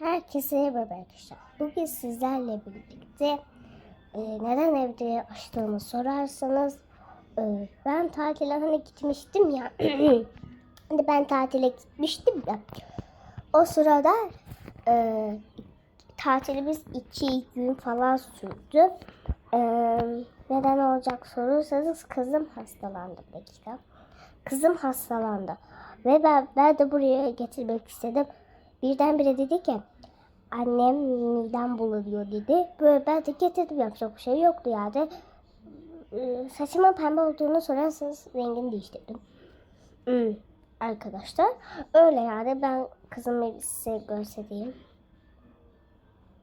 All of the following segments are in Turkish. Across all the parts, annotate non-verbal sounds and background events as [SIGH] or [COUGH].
Herkese merhaba arkadaşlar. Bugün sizlerle birlikte e, neden evde açtığımı sorarsanız e, ben tatile hani gitmiştim ya. [CLEARS THROAT] hani ben tatile gitmiştim ya. O sırada e, tatilimiz iki gün falan sürdü. E, neden olacak sorarsanız kızım hastalandı dakika. Kızım hastalandı. Ve ben, ben de buraya getirmek istedim. Birdenbire dedi ki annem midem bulanıyor dedi. Böyle ben de getirdim yapacak bir şey yoktu yani. Ee, Saçımın pembe olduğunu sorarsanız rengini değiştirdim. Hmm, Arkadaşlar öyle yani ben kızımı size göstereyim.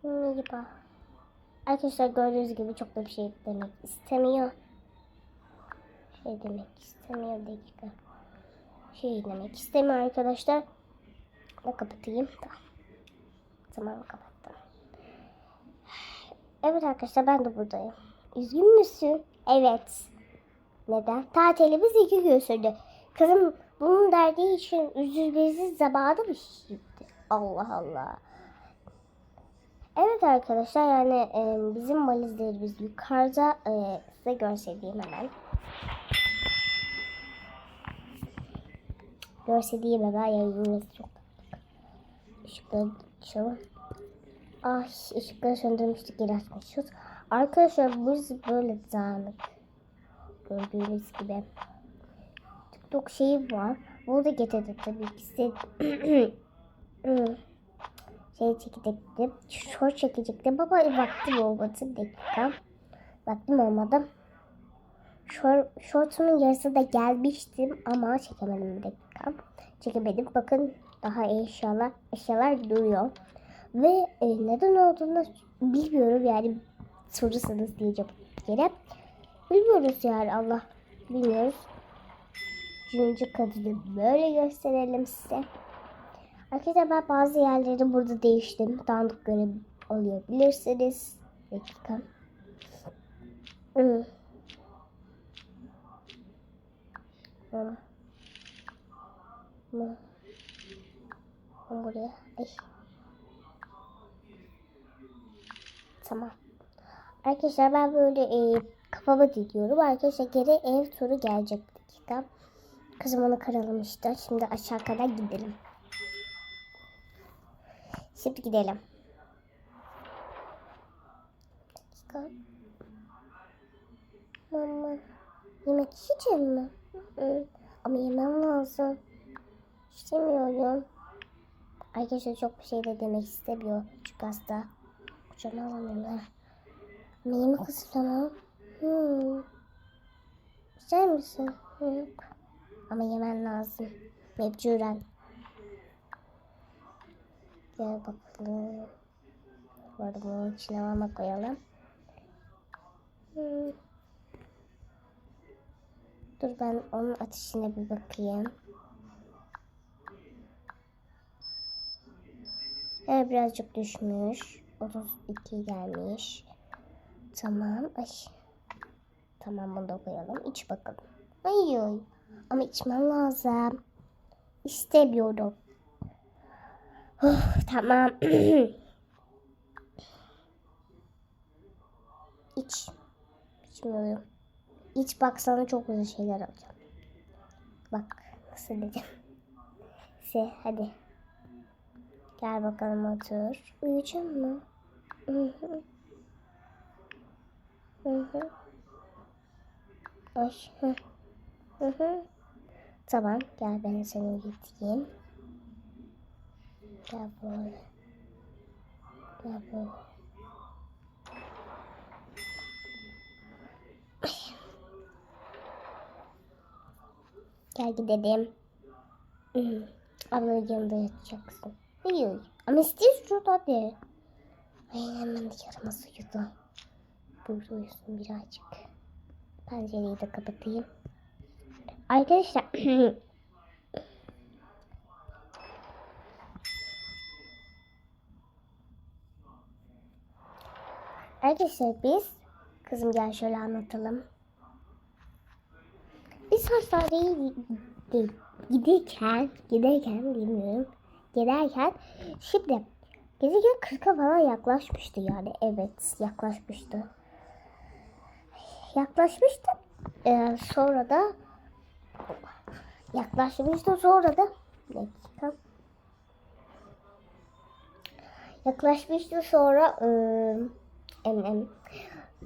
Merhaba. Arkadaşlar gördüğünüz gibi çok da bir şey demek istemiyor. Şey demek istemiyor dakika. Şey demek istemiyor arkadaşlar. Da kapatayım da. Tamam kapattım. Evet arkadaşlar ben de buradayım. Üzgün müsün? Evet. Neden? Tatilimiz iki gün sürdü. Kızım bunun derdi için üzülmesi zamanı mı şimdi? Allah Allah. Evet arkadaşlar yani e, bizim valizlerimiz yukarıda e, size göstereyim hemen. Göstereyim hemen yayınımız çok. Işıkları açalım. Ay ışıkları söndürmüştük geri açmışız. Arkadaşlar biz böyle dağınık. Gördüğünüz gibi. TikTok şeyi var. Bunu da getirdim tabii ki size. [CLEARS THROAT] şey çekecektim. Short çekecektim ama vaktim olmadı. Dakika. Vaktim olmadı. Short, shortumun yarısı da gelmiştim ama çekemedim dakika. Çekemedim. Bakın daha eşyalar, eşyalar duruyor. Ve e, neden olduğunu bilmiyorum yani sorursanız diyeceğim yere. Bilmiyoruz yani Allah bilmiyoruz. Üçüncü kadını böyle gösterelim size. Arkadaşlar ben bazı yerleri burada değiştim. Dandık görev olabilirsiniz. Dakika. Hmm. Hmm. Hmm. Ben buraya. Ay. Tamam. Arkadaşlar ben böyle e, kafama dikiyorum. Arkadaşlar geri ev turu gelecek bir dakika. Kızım onu karalamıştı. Şimdi aşağı kadar gidelim. Şimdi gidelim. Dakika. Mama. Yemek yiyeceğim mi? Ama yemem lazım. İstemiyorum. Arkadaşlar çok bir şey de demek istemiyor. Çünkü hasta. Kucağına alamıyorlar. Ama yemek ısıtamam. Hmm. İster misin? Yok. Ama yemen lazım. Mecburen. Gel bakalım. Bu arada bunun içine mama koyalım. Hmm. Dur ben onun ateşine bir bakayım. Evet birazcık düşmüş. 32 gelmiş. Tamam. Ay. Tamam bunu da koyalım. İç bakalım. Ay ay. Ama içmem lazım. İstemiyorum. Oh, tamam. [CLEARS THROAT] İç. İçmiyorum. İç baksana çok güzel şeyler alacağım. Bak nasıl diyeceğim. Se [LAUGHS] hadi. Gel bakalım otur. Uyuyacak mı? Hı hı. Hı hı. Tamam gel ben seni uyutayım. Gel böyle. Gel böyle. Gel gidelim. Ablanın yanında yatacaksın. Uyuyor. Ama istiyorsun hadi. Ay hemen de yaramaz uyudu. Burada uyusun birazcık. Pencereyi de kapatayım. Arkadaşlar [CLEARS THROAT] Arkadaşlar biz kızım gel şöyle anlatalım. Biz hastaneye gi- giderken giderken bilmiyorum giderken şimdi Gezegen 40'a falan yaklaşmıştı yani. Evet yaklaşmıştı. Yaklaşmıştı. Ee, sonra da yaklaşmıştı sonra da bir dakika. Yaklaşmıştı sonra ıı, em, em,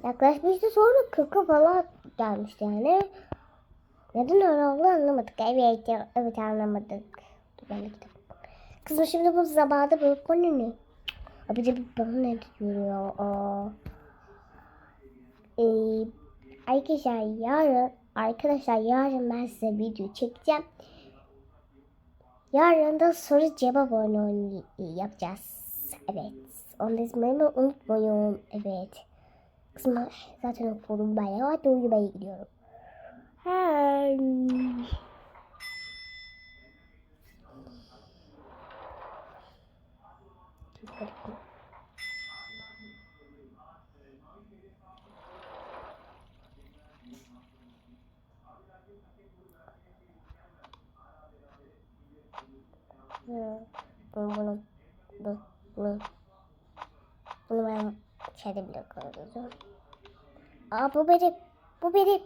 yaklaşmıştı sonra 40'a falan gelmişti yani. Neden öyle oldu anlamadık. Evet, evet anlamadık. Dur ben de. Kızım şimdi bu zamanda böyle konu ne? Abi de bana ne diyor ya? Ee, arkadaşlar yarın arkadaşlar yarın ben size video çekeceğim. Yarın da soru cevap oyunu yapacağız. Evet. Onu da izlemeyi unutmayın. Evet. Kızım zaten okudum bayağı. Uyumaya gidiyorum. Hey. Bunu, bunu, bunu, bunu, bunu ben şeyde bile koyacağım. Aa bu benim, bu benim,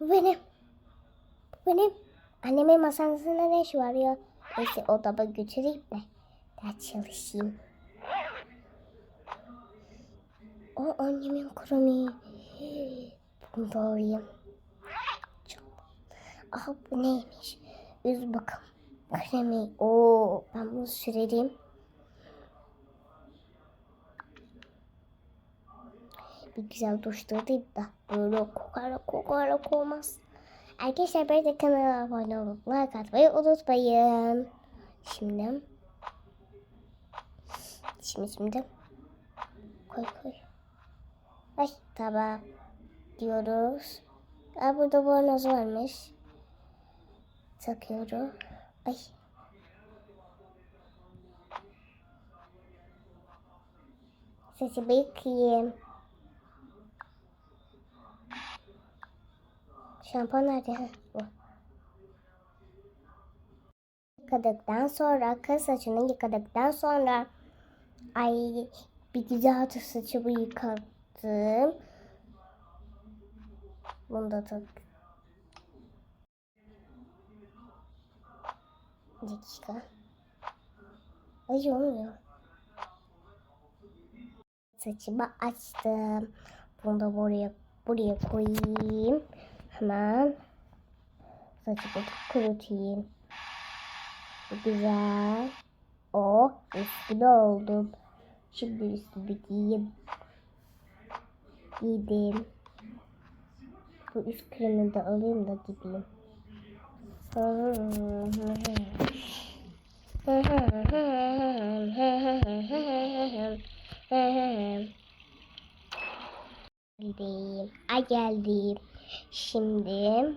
bu benim, bu benim. Annemin masasında ne iş var ya? Neyse odama götüreyim de ders çalışayım. O annemin kromi. Bunu da alayım. Aha bu neymiş? Yüz bakım kremi. Oo ben bunu sürerim. Bir güzel duşturdayım da böyle kokarak kokarak olmaz. Arkadaşlar bir de kanala abone olup like atmayı unutmayın. Şimdi şimdi şimdi koy koy. Ay tamam diyoruz. Aa, burada bornoz varmış. Takıyorum. Ay. Saçımı yıkayayım. Şampuan nerede? Bu. Yıkadıktan sonra kız saçını yıkadıktan sonra ay bir güzel de saçımı yıkadım. Bunu da tak. Bir dakika. Ay olmuyor. Saçımı açtım. Bunu da buraya buraya koyayım. Hemen saçımı kurutayım. Güzel. O üstüne oldum. Şimdi üstümü giyeyim. Giydim. Bu üst kremi de alayım da gideyim. Geldim. Ay geldim. Şimdi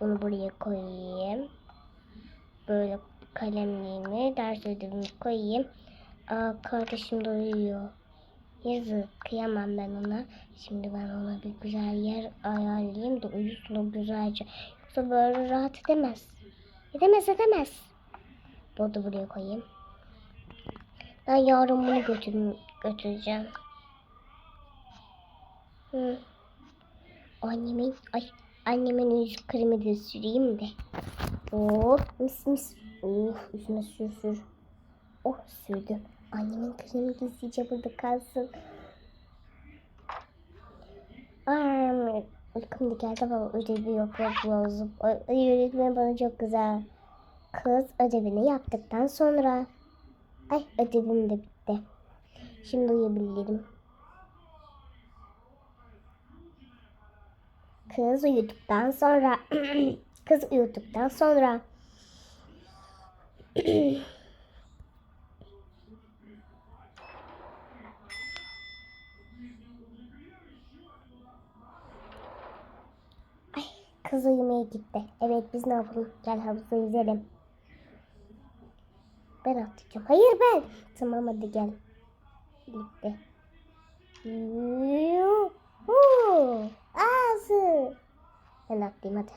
bunu buraya koyayım. Böyle kalemliğimi, ders ödevimi koyayım. Aa, kardeşim de uyuyor. Yazık, kıyamam ben ona. Şimdi ben ona bir güzel yer ayarlayayım da uyusun o güzelce. Yoksa böyle rahat edemez. Edemez, edemez. Bunu da buraya koyayım. Ben yarın bunu götür götüreceğim. Hı. Annemin, ay, annemin yüz kremi de süreyim de. Oh, mis mis. Oh, üstüne sür sür. Oh, sürdüm. Annemin kremi sizce burada kalsın. Ay, uykum da geldi ama ödevi yapmak lazım. Öğretmen bana çok güzel. Kız ödevini yaptıktan sonra. Ay ödevim de bitti. Şimdi uyuyabilirim. Kız uyuduktan sonra [CLEARS THROAT] kız uyuduktan sonra [CLEARS THROAT] Ay kız uyumaya gitti. Evet biz ne yapalım? Gel havuzda yüzelim. Ben atlayacağım. Hayır ben. Tamam hadi gel. Yuhu. Ağzı. Ben atlayayım hadi.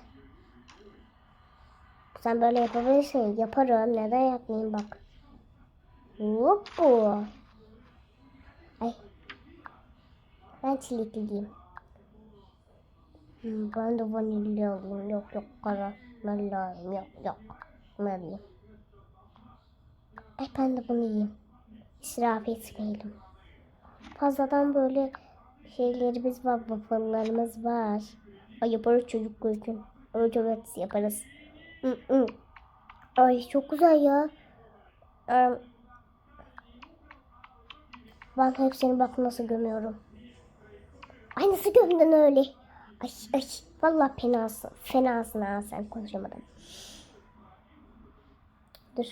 Sen böyle yapabilirsin. Yaparım. Neden yapmayayım bak. Hop. Ay. Ben çilekliyim. Hmm, ben de vanilya alayım. Yok yok karamel alayım. Yok yok. Bunu alayım. Ay ben de bunu yiyeyim. İsraf etmeyelim. Fazladan böyle şeylerimiz var. Waffle'larımız var. Ay yaparız çocuk için. Evet evet yaparız. Ay çok güzel ya. Ee, Ben hepsini bak nasıl gömüyorum. Ay nasıl gömdün öyle? Ay ay. Vallahi fenasın. Fenasın ha sen konuşamadım. Dur.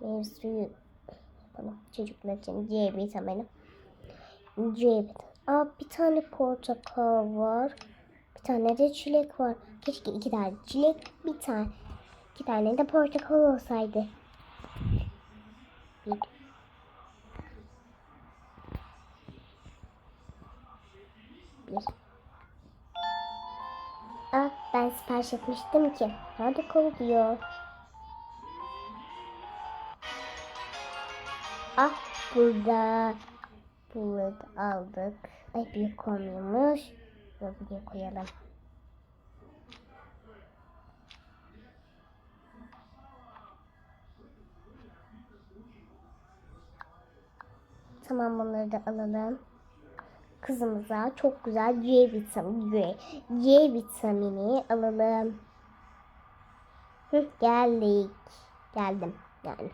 Meyve suyu yapalım. Çocuklar için C vitamini. C vitamini. Aa bir tane portakal var. Bir tane de çilek var. Keşke iki tane çilek, bir tane iki tane de portakal olsaydı. Bir. Bir. Ah ben sipariş etmiştim ki. Nerede koyuyor? Ah burada. Burada aldık. Ay büyük koymuyormuş. Bunu buraya koyalım. Tamam bunları da alalım. Kızımıza çok güzel C vitamini, C vitamini alalım. Hı, geldik. Geldim yani.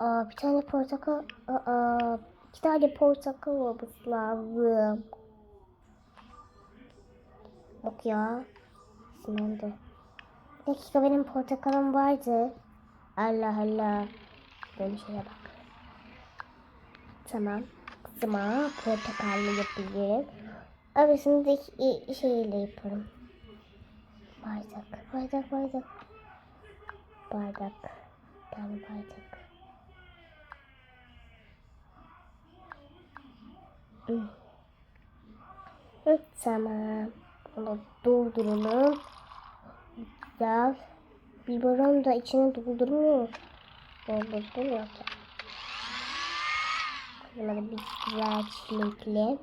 Aa, bir tane portakal. Aa, iki tane portakal olması lazım. Bak ya. Sinirdi. Bir dakika benim portakalım vardı. Allah Allah. Böyle şeye bak. Tamam. Kızıma portakallı yapayım. Arasındaki şeyle yaparım. Bardak, bardak, bardak. Bardak. Tane bardak. Hı. Hı, tamam. Bunu dolduralım. Güzel. Biberon da içine doldurmuyor. Doldurdum yok. Bunları bir güzel çilekli.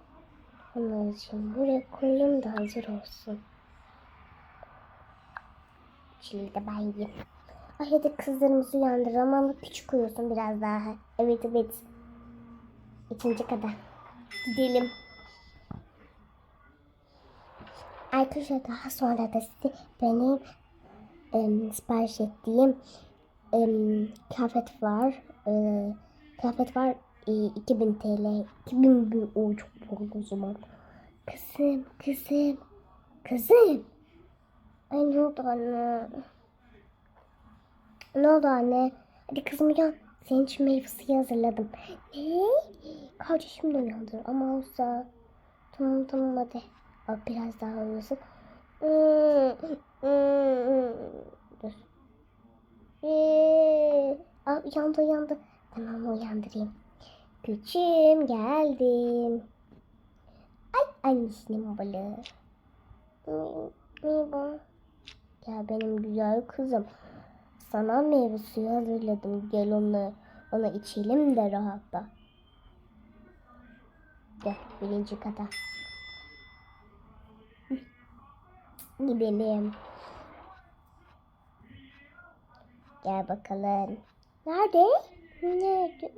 Onları için buraya koyayım da hazır olsun. Çileği de ben yiyeyim. Ay hadi kızlarımızı uyandıralım ama küçük uyusun biraz daha. Evet evet. İkinci kadar. Gidelim. Arkadaşlar daha sonra da size benim em, sipariş ettiğim em, kıyafet var. E, kıyafet var e, 2000 TL. 2000 bir o çok pahalı o zaman. Kızım, kızım, kızım. Ay ne oldu anne? Ne oldu anne? Hadi kızım uyan. Senin için meyve hazırladım. Ne? Kardeşim de uyandır ama olsa. Tamam tamam hadi. Bak biraz daha uyusun. Dur. Ee, Aa, uyandı uyandı. Tamam uyandırayım. Küçüğüm geldim. Ay annesinin balığı. Merhaba. Ya benim güzel kızım. Sana meyve suyu hazırladım. Gel onu ona içelim de rahatla. Gel birinci kata. Gidelim. Gel bakalım. Nerede? Nerede?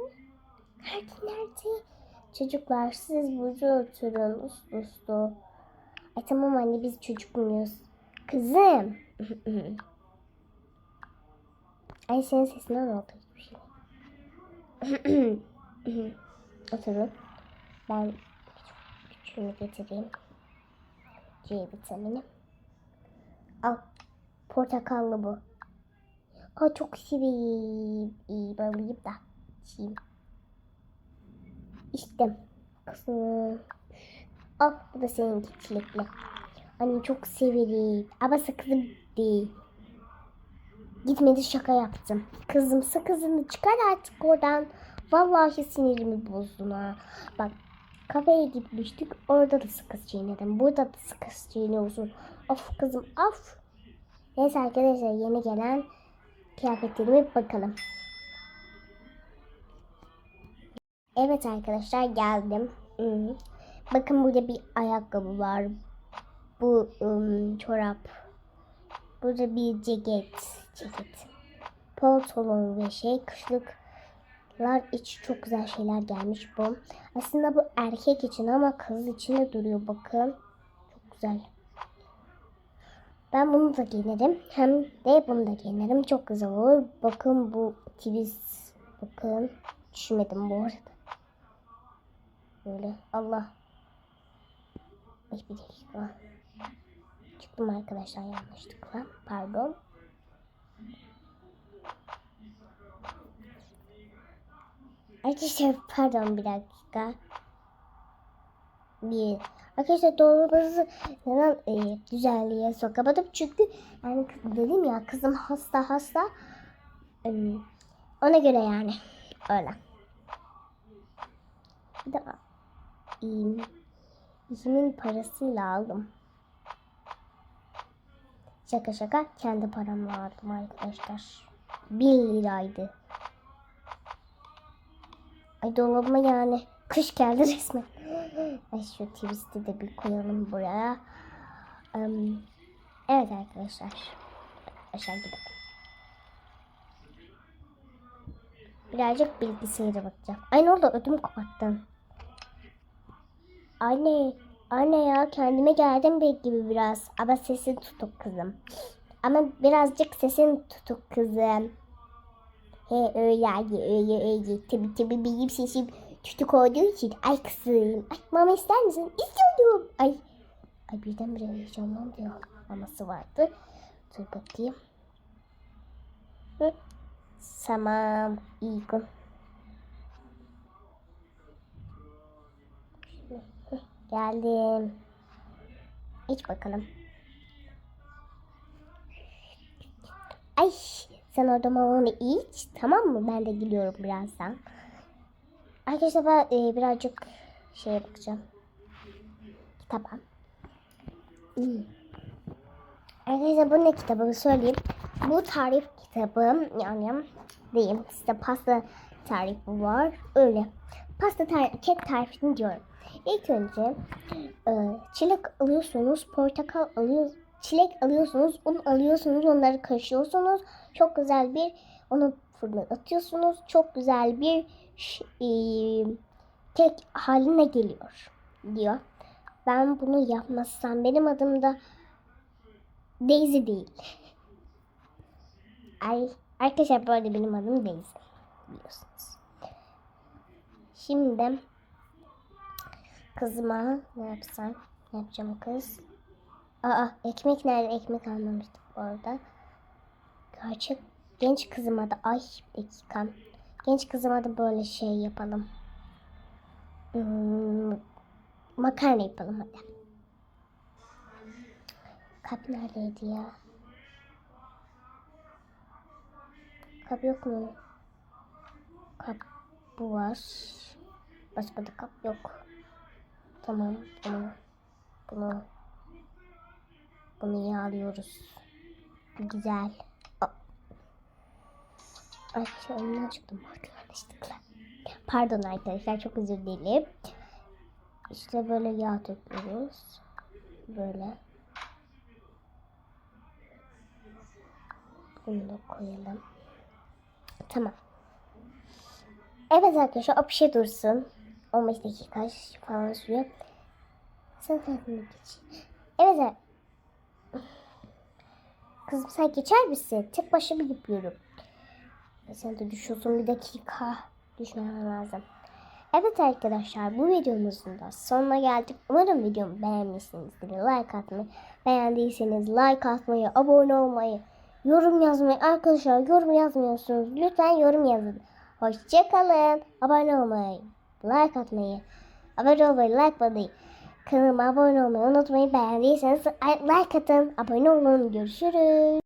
Nerede? Çocuklar siz burada oturun uslu uslu. Ay tamam anne biz çocuk muyuz? Kızım. [LAUGHS] Ay senin sesinden oldu hiçbir şey. [CLEARS THROAT] Oturun. Ben küçüğünü getireyim. C vitamini. Al. Portakallı bu. Aa çok seveyim. İyi balayım da. İçeyim. İçtim. Kızım. Al bu da senin çilekli. Anne çok severim. Ama sakızım değil. Gitmedi şaka yaptım. Kızım sakızını çıkar artık oradan. Vallahi sinirimi bozdun ha. Bak kafeye gitmiştik. Orada da sakız çiğnedim. Burada da sakız çiğniyorsun. Of kızım of. Neyse arkadaşlar yeni gelen kıyafetlerime bakalım. Evet arkadaşlar geldim. Hmm. Bakın burada bir ayakkabı var. Bu ım, çorap. Burada bir ceket. Ceket. Pantolon ve şey kışlıklar için çok güzel şeyler gelmiş bu. Aslında bu erkek için ama kız için de duruyor bakın. Çok güzel. Ben bunu da giyinirim. Hem de bunu da giyinirim. Çok güzel olur. Bakın bu twist. Bakın. Düşmedim bu arada. Böyle. Allah. Ay bir dakika. Çıktım arkadaşlar yanlışlıkla. Pardon. Arkadaşlar pardon bir dakika. Bir. Arkadaşlar dolabınızı neden e, güzelliğe sokamadım çünkü yani dedim ya kızım hasta hasta Em, ona göre yani öyle. Bir de em, işimin parasıyla aldım. Şaka şaka kendi paramla aldım arkadaşlar. 1 liraydı. Ay dolabıma yani kış geldi resmen. [GASPS] Ay şu twist'i de bir koyalım buraya. Em, evet arkadaşlar. Aşağı gidelim. Birazcık bilgisayara bakacağım. Ay ne oldu ödümü kapattım. Anne, anne ya kendime geldim bir gibi biraz. Ama sesin tutuk kızım. Ama birazcık sesin tutuk kızım. He öyle öyle öyle. Tabi tabi benim sesim tutuk olduğu için. Ay kızım. Ay mama ister misin? İstiyorum. Ay. Ay birdenbire heyecanlandı ya. Maması vardı. Dur bakayım. Hı. Tamam. iyi gün. Hı, Geldim. İç bakalım. Ay sen orada mamanı iç. Tamam mı? Ben de geliyorum birazdan. Arkadaşlar ben e, birazcık şeye bakacağım. Kitaba. Hmm. Arkadaşlar bu ne kitabı söyleyeyim. Bu tarif kitabı yani diyeyim size pasta tarifi var. Öyle. Pasta tar kek tarifini diyorum. İlk önce e, çilek alıyorsunuz, portakal alıyor, çilek alıyorsunuz, un alıyorsunuz, onları karıştırıyorsunuz. Çok güzel bir onu fırına atıyorsunuz. Çok güzel bir e, kek haline geliyor diyor. Ben bunu yapmazsam benim adım da Daisy değil. [LAUGHS] Ay arkadaşlar bu arada benim adım Daisy biliyorsunuz. Şimdi kızıma ne yapsam? Ne yapacağım kız? Aa ekmek nerede? Ekmek almamıştık bu arada. Gerçek genç kızıma da ay bir dakika. Genç kızıma da böyle şey yapalım. Hmm, makarna yapalım hadi. Kap neredeydi ya? Kap yok mu? Kap bu var. Başka da kap yok. Tamam bunu bunu bunu yağlıyoruz. Güzel. Ay şu önünden çıktım yanlışlıkla. Pardon arkadaşlar çok özür dilerim. İşte böyle yağ döküyoruz. Böyle. Bunu da koyalım. Tamam. Evet arkadaşlar o pişe dursun. 15 dakika falan sürüyor. Sen kendine geç. Evet Kızım sen geçer misin? Tek başıma yapıyorum. Sen de düşüyorsun bir dakika. Düşmemem lazım. Evet arkadaşlar bu videomuzun da sonuna geldik. Umarım videomu beğenmişsinizdir. Like atmayı, beğendiyseniz like atmayı, abone olmayı, yorum yazmayı. Arkadaşlar yorum yazmıyorsunuz. Lütfen yorum yazın. Hoşçakalın. Abone olmayı, like atmayı, abone olmayı, like atmayı. Kanalıma abone olmayı unutmayın. Beğendiyseniz like atın. Abone olun. Görüşürüz.